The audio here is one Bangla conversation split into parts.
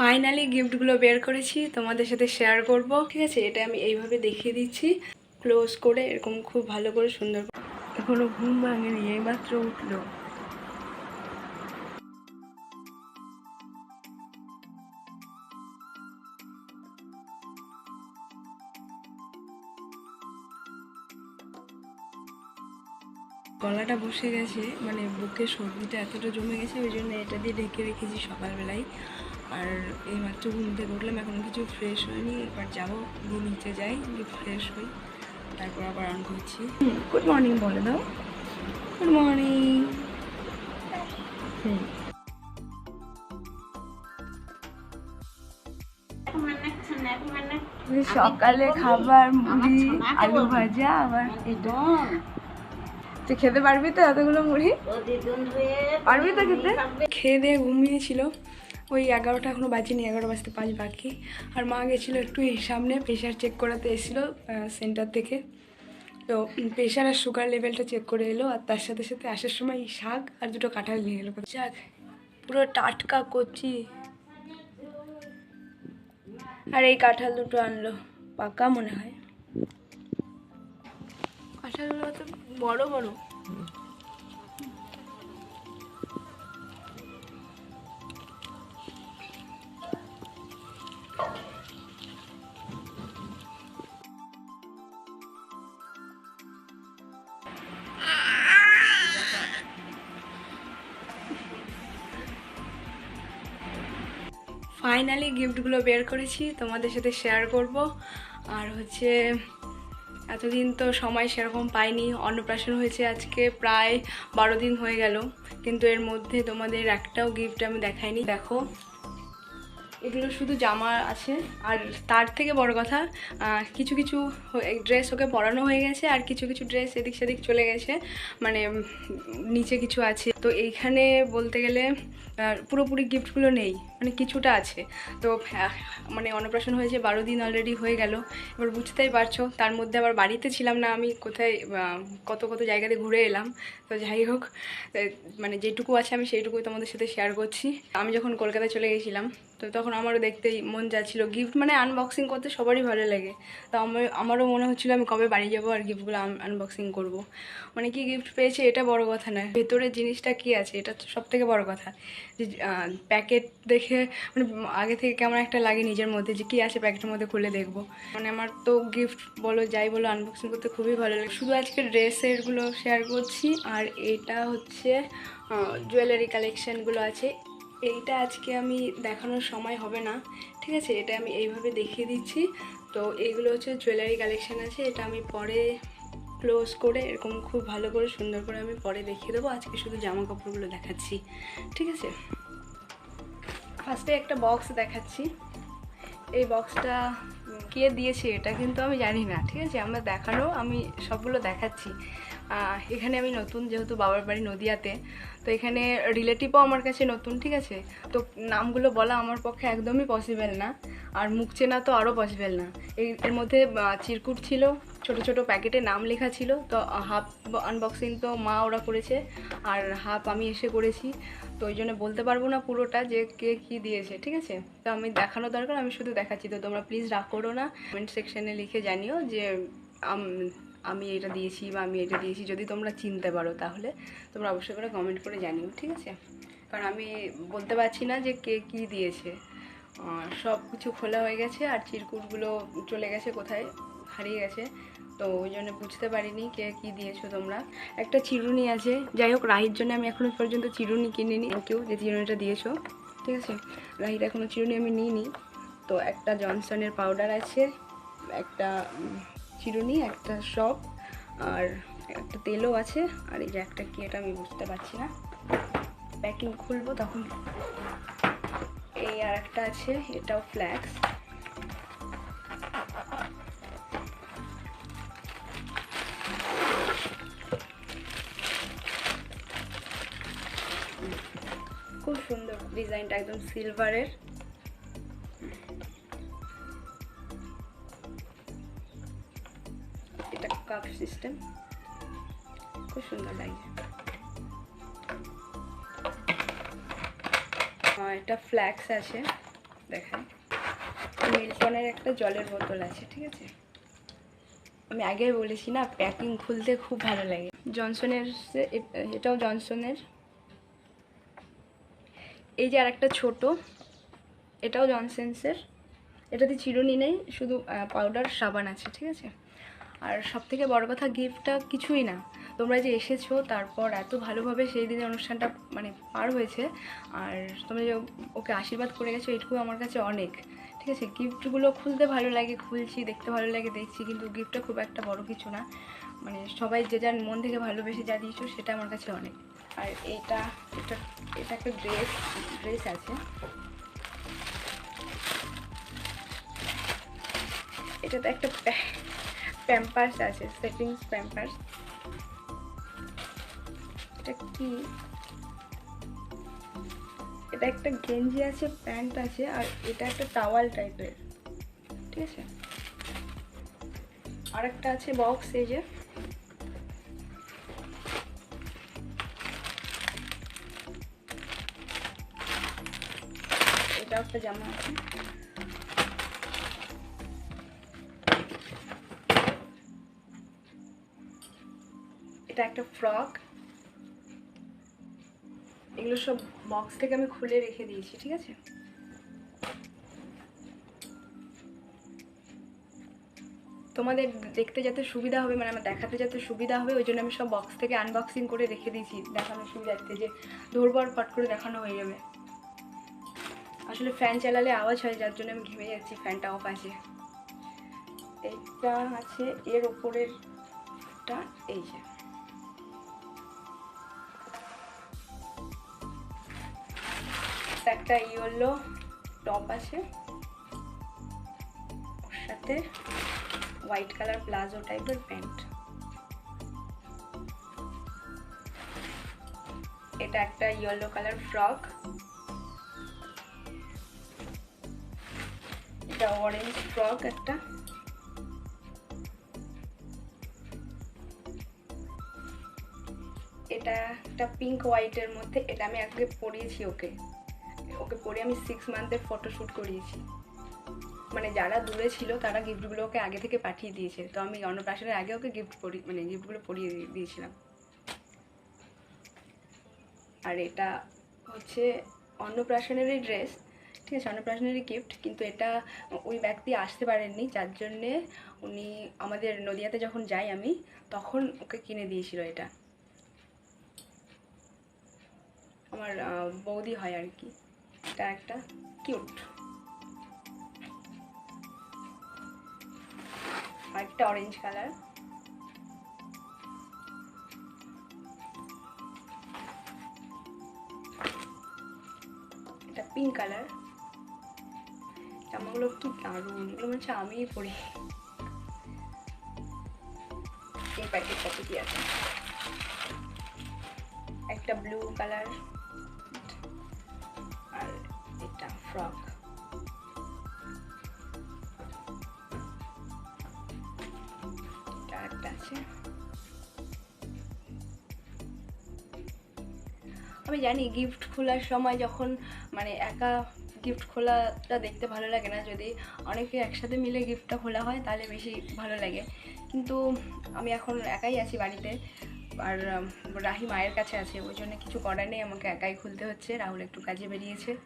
ফাইনালি গিফটগুলো বের করেছি, তোমাদের সাথে শেয়ার করব। ঠিক আছে, এটা আমি এইভাবে দেখিয়ে দিচ্ছি। ক্লোজ করে এরকম খুব ভালো করে সুন্দর। এখনও ঘুম ভাঙেনি এইমাত্র উঠল। গলাটা বসে গেছে মানে বুকে সর্দিটা এতটা জমে গেছে, ওই জন্য এটা দিয়ে ঢেকে রেখেছি সকালবেলায়। আর এই মাত্র ঘুম থেকে উঠলাম এখন কিছু ফ্রেশ হয়নি এবার যাব দিয়ে নিচে যাই গিয়ে ফ্রেশ হই তারপর আবার অন করছি। গুড মর্নিং বলে দাও। গুড মর্নিং হুম সকালে খাবার মুড়ি আলু ভাজা আবার এটা তুই খেতে পারবি তো এতগুলো মুড়ি? পারবি তো খেতে? খেয়ে দিয়ে ঘুমিয়েছিল। ওই এগারোটা এখনও বাজেনি এগারো বাজতে পাঁচ বাকি। আর মা গেছিল একটু এই সামনে প্রেশার চেক করাতে এসেছিল সেন্টার থেকে। তো প্রেশার আর সুগার লেভেলটা চেক করে এলো, আর তার সাথে সাথে আসার সময় এই শাক আর দুটো কাঁঠাল নিয়ে এলো। শাক পুরো টাটকা কচি। আর এই কাঁঠাল দুটো আনলো, পাকা মনে হয়। কাঁঠালগুলো তো বড় বড়। ফাইনালি গিফটগুলো বের করেছি, তোমাদের সাথে শেয়ার করব। আর হচ্ছে, এতদিন তো সময় সেরকম পাইনি, অন্নপ্রাশন হয়েছে আজকে প্রায় বারো দিন হয়ে গেল, কিন্তু এর মধ্যে তোমাদের একটাও গিফট আমি দেখাইনি। দেখো এগুলো শুধু জামা আছে। আর তার থেকে বড় কথা কিছু কিছু ড্রেস ওকে পরানো হয়ে গেছে আর কিছু কিছু ড্রেস এদিক সেদিক চলে গেছে। মানে নিচে কিছু আছে। তো এইখানে বলতে গেলে পুরোপুরি গিফটগুলো নেই। মানে কিছুটা আছে। তো মানে অন্নপ্রাশন হয়েছে, বারো দিন অলরেডি হয়ে গেল। এবার বুঝতেই পারছ, তার মধ্যে আবার বাড়িতে ছিলাম না আমি, কোথায় কত কত জায়গাতে ঘুরে এলাম। তো যাই হোক মানে যেটুকু আছে আমি সেইটুকুই তোমাদের সাথে শেয়ার করছি। আমি যখন কলকাতায় চলে গেছিলাম তো তখন আমারও দেখতে মন যাচ্ছিল। গিফট মানে আনবক্সিং করতে সবারই ভালো লাগে। তো আমার আমারও মনে হচ্ছিল আমি কবে বাড়ি যাব আর গিফটগুলো আনবক্সিং করব। মানে কি গিফট পেয়েছে এটা বড় কথা নয়। ভেতরের জিনিসটা কি আছে এটা সব থেকে বড় কথা। যে প্যাকেট দেখে মানে আগে থেকে কেমন একটা লাগে নিজের মধ্যে যে কী আছে প্যাকেটের মধ্যে খুলে দেখব। মানে আমার তো গিফট বলো, যাই বলো আনবক্সিং করতে খুবই ভালো লাগে। শুধু আজকে ড্রেসেরগুলো শেয়ার করছি। আর এটা হচ্ছে জুয়েলারি কালেকশানগুলো আছে। এইটা আজকে আমি দেখানোর সময় হবে না, ঠিক আছে? এটা আমি এইভাবে দেখিয়ে দিচ্ছি। তো এইগুলো হচ্ছে জুয়েলারি কালেকশান আছে, এটা আমি পরে ক্লোজ করে এরকম খুব ভালো করে সুন্দর করে আমি পরে দেখিয়ে দেবো। আজকে শুধু জামা কাপড়গুলো দেখাচ্ছি, ঠিক আছে? ফার্স্টে একটা বক্স দেখাচ্ছি। এই বক্সটা কে দিয়েছে এটা কিন্তু আমি জানি না, ঠিক আছে? আমরা দেখানো, আমি সবগুলো দেখাচ্ছি। এখানে আমি নতুন যেহেতু বাবার বাড়ি নদিয়াতে, তো এখানে রিলেটিভও আমার কাছে নতুন, ঠিক আছে? তো নামগুলো বলা আমার পক্ষে একদমই পসিবল না, আর মুখ চেনা তো আরও পসিবল না। এর মধ্যে চিরকুট ছিল, ছোট ছোট প্যাকেটে নাম লেখা ছিল, তো হাফ আনবক্সিং তো মা ওরা করেছে, আর হাফ আমি এসে করেছি, তো ওই জন্য বলতে পারব না পুরোটা যে কে কী দিয়েছে, ঠিক আছে? তো আমি দেখানো দরকার, আমি শুধু দেখাচ্ছি, তো তোমরা প্লিজ রাগ করো না কমেন্ট সেকশনে লিখে জানিও যে আম- এটা দিয়েছি বা আমি এটা দিয়েছি, যদি তোমরা চিনতে পারো তাহলে তোমরা অবশ্যই করে কমেন্ট করে জানিও, ঠিক আছে? কারণ আমি বলতে পারছি না যে কে কী দিয়েছে। সব কিছু খোলা হয়ে গেছে আর চিরকুটগুলো চলে গেছে, কোথায়? হারিয়ে গেছে। তো ওই জন্য বুঝতে পারিনি কে কী দিয়েছ তোমরা। একটা চিরুনি আছে, যাই হোক, রাহির জন্য আমি এখনও পর্যন্ত চিরুনি কিনিনি। কেউ যে চিরুনিটা দিয়েছ, ঠিক আছে? রাহির এখনও চিরুনি আমি নিইনি। তো একটা জনসনের পাউডার আছে, একটা চিরুনি একটা শপ আর একটা তেলও আছে। আর এই যে একটা কি এটা আমি বুঝতে পারছি না। প্যাকিং খুলবো তখন। এই আর একটা আছে, এটাও ফ্ল্যাক্স খুব সুন্দর ডিজাইনটা একদম সিলভারের সিস্টেম খুব সুন্দর লাগে। এটা ফ্ল্যাক্স আছে দেখায় মিল্টনের একটা জলের বোতল আছে, ঠিক আছে? আমি আগে বলেছি না প্যাকিং খুলতে খুব ভালো লাগে। জনসনের এটাও জনসনের। এই যে আর একটা ছোট, এটাও জনসেন্সের। এটাতে চিরুনি নেই, শুধু পাউডার সাবান আছে, ঠিক আছে? আর সব থেকে বড় কথা গিফটটা কিছুই না। তোমরা যে এসেছ, তারপর এত ভালোভাবে সেই দিনের অনুষ্ঠানটা মানে পার হয়েছে, আর তোমরা যে ওকে আশীর্বাদ করে গেছো, এটুকু আমার কাছে অনেক। ঠিক আছে? গিফটগুলো খুলতে ভালো লাগে, খুলছি, দেখতে ভালো লাগে, দেখছি, কিন্তু গিফটটা খুব একটা বড় কিছু না। মানে সবাই যে যার মন থেকে ভালোবেসে যা দিয়েছ, সেটা আমার কাছে অনেক। আর এটা এটা এটা একটা ড্রেস ড্রেস আছে। এটাতে একটা প্যাম্পার্স আছে সেটিংস প্যাম্পার্স এটা কি? এটা একটা গেঞ্জি আছে, প্যান্ট আছে, আর এটা একটা টাওয়াল টাইপের ঠিক আছে? আর একটা আছে বক্স এই যে। এটা একটা জামা আছে। এটা একটা ফ্রক এগুলো সব বক্স থেকে আমি খুলে রেখে দিয়েছি, ঠিক আছে? তোমাদের দেখতে যাতে সুবিধা হবে মানে আমার দেখাতে যাতে সুবিধা হবে, ওই জন্য আমি সব বক্স থেকে আনবক্সিং করে রেখে দিয়েছি দেখানোর সুবিধার্থে, যে ধরবো আর ফট করে দেখানো হয়ে যাবে। আসলে ফ্যান চালালে আওয়াজ হয়, যার জন্য আমি ঘেমে যাচ্ছি ফ্যানটা অফ আছে। এইটা আছে, এর ওপরেরটা এই যে। একটা ইয়েলো টপ আছে। ওর সাথে হোয়াইট কালার প্লাজো টাইপের প্যান্ট। এটা একটা ইয়েলো কালার ফ্রক। এটা অরেঞ্জ ফ্রক একটা। এটা একটা পিঙ্ক হোয়াইটের মধ্যে, এটা আমি আগে পরিয়েছি ওকে। ওকে পরে আমি সিক্স মান্থের ফটোশ্যুট করিয়েছি। মানে যারা দূরে ছিল, তারা গিফটগুলো ওকে আগে থেকে পাঠিয়ে দিয়েছে। তো আমি অন্নপ্রাশনের আগে ওকে গিফট পরি মানে গিফটগুলো পরিয়ে দিয়ে- দিয়েছিলাম। আর এটা হচ্ছে অন্নপ্রাশনেরই ড্রেস ঠিক আছে, অন্নপ্রাশনেরই গিফট কিন্তু এটা ওই ব্যক্তি আসতে পারেননি, যার জন্যে উনি আমাদের নদিয়াতে যখন যাই আমি, তখন ওকে কিনে দিয়েছিল এটা। আমার বৌদি হয় আর কি। এটা একটা কিউট। আর একটা অরেঞ্জ কালার এটা পিঙ্ক কালার জামাগুলো কি দারুণ, এগুলো হচ্ছে আমিই পরি। এই প্যাকেটটাতে কি আছে? একটা ব্লু কালার এটা একটা আছে আমি জানি গিফট খোলার সময় যখন মানে একা গিফট খোলাটা দেখতে ভালো লাগে না। যদি অনেকে একসাথে মিলে গিফটটা খোলা হয়, তাহলে বেশি ভালো লাগে। কিন্তু আমি এখন একাই আছি বাড়িতে। আর রাহি মায়ের কাছে আছে, ওই জন্য কিছু করার নেই, আমাকে একাই খুলতে হচ্ছে। রাহুল একটু কাজে বেরিয়েছে।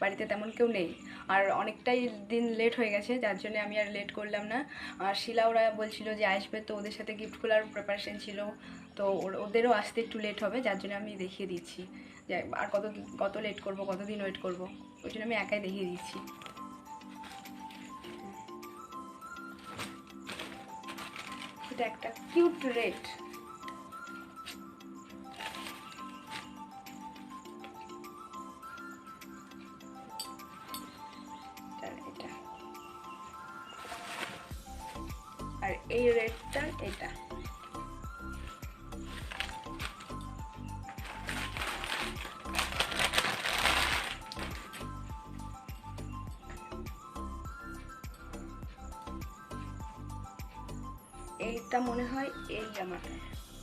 বাড়িতে তেমন কেউ নেই। আর অনেকটাই দিন লেট হয়ে গেছে, যার জন্য আমি আর লেট করলাম না। আর শিলা ওরা বলছিল যে আসবে, তো ওদের সাথে গিফট খোলার প্রিপারেশন ছিল। তো ওদেরও আসতে একটু লেট হবে, যার জন্য আমি দেখিয়ে দিচ্ছি। যে আর কত কত লেট করব, কতদিন ওয়েট করব, ওই জন্য আমি একাই দেখিয়ে দিচ্ছি। এটা একটা কিউট রেড এই রেডটা এটা। এইটা মনে হয় এই জামাটা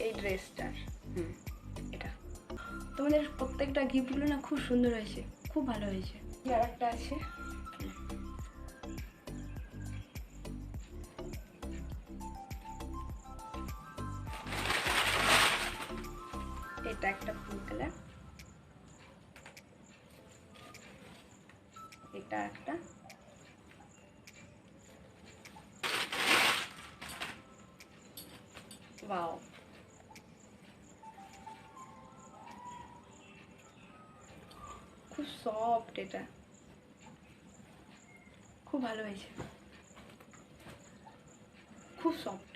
এই ড্রেসটার। হুম। এটা। তোমাদের প্রত্যেকটা গিফটগুলো না খুব সুন্দর হয়েছে খুব ভালো হয়েছে। আর একটা আছে। একটা। খুব সফট এটা। খুব ভালো হয়েছে। খুব সফট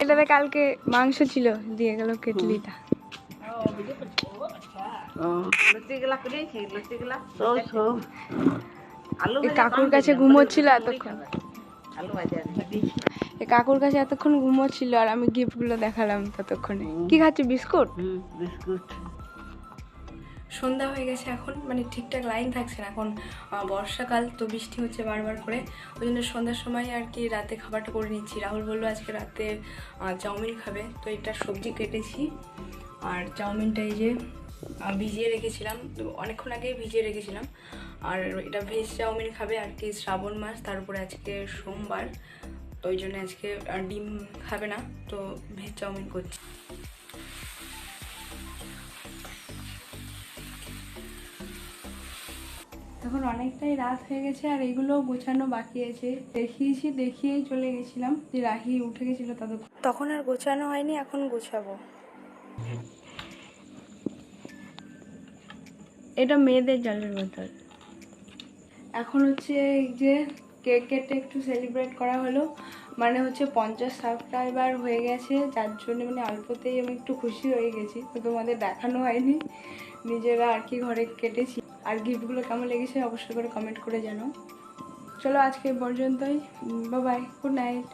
এটাতে কালকে মাংস ছিল দিয়ে গেল কেটলিটা। কাকুর কাছে ঘুমোচ্ছিল এতক্ষণ। এই কাকুর কাছে এতক্ষণ ঘুমোচ্ছিল আর আমি গিফটগুলো দেখালাম ততক্ষণে। কি খাচ্ছি বিস্কুট? বিস্কুট। সন্ধ্যা হয়ে গেছে এখন মানে ঠিকঠাক লাইন থাকছে না। এখন বর্ষাকাল তো বৃষ্টি হচ্ছে বারবার করে। ওই জন্য সন্ধ্যার সময় আর কি রাতে খাবারটা করে নিচ্ছি। রাহুল বলল আজকে রাতে চাউমিন খাবে। তো এটা সবজি কেটেছি। আর চাউমিনটা এই যে ভিজিয়ে রেখেছিলাম। তো অনেকক্ষণ আগেই ভিজিয়ে রেখেছিলাম। আর এটা ভেজ চাউমিন খাবে আর কি শ্রাবণ মাস তার উপরে আজকে সোমবার। তো ওই জন্য আজকে ডিম খাবে না তো ভেজ চাউমিন করছি। তখন অনেকটাই রাত হয়ে গেছে আর এগুলো গোছানো বাকি আছে। দেখিয়েছি দেখিয়েই চলে গেছিলাম যে রাহি উঠে গেছিল ততক্ষণ। তখন আর গোছানো হয়নি এখন গোছাবো। এটা মেয়েদের জলের বোতল। এখন হচ্ছে এই যে কেক কেটে একটু সেলিব্রেট করা হলো। মানে হচ্ছে পঞ্চাশ সাবস্ক্রাইবার হয়ে গেছে, যার জন্য মানে অল্পতেই আমি একটু খুশি হয়ে গেছি। তো তোমাদের দেখানো হয়নি, নিজেরা আর কি ঘরে কেটেছি। আর গিফটগুলো কেমন লেগেছে অবশ্যই করে কমেন্ট করে জানো চলো আজকে পর্যন্তই বাই গুড নাইট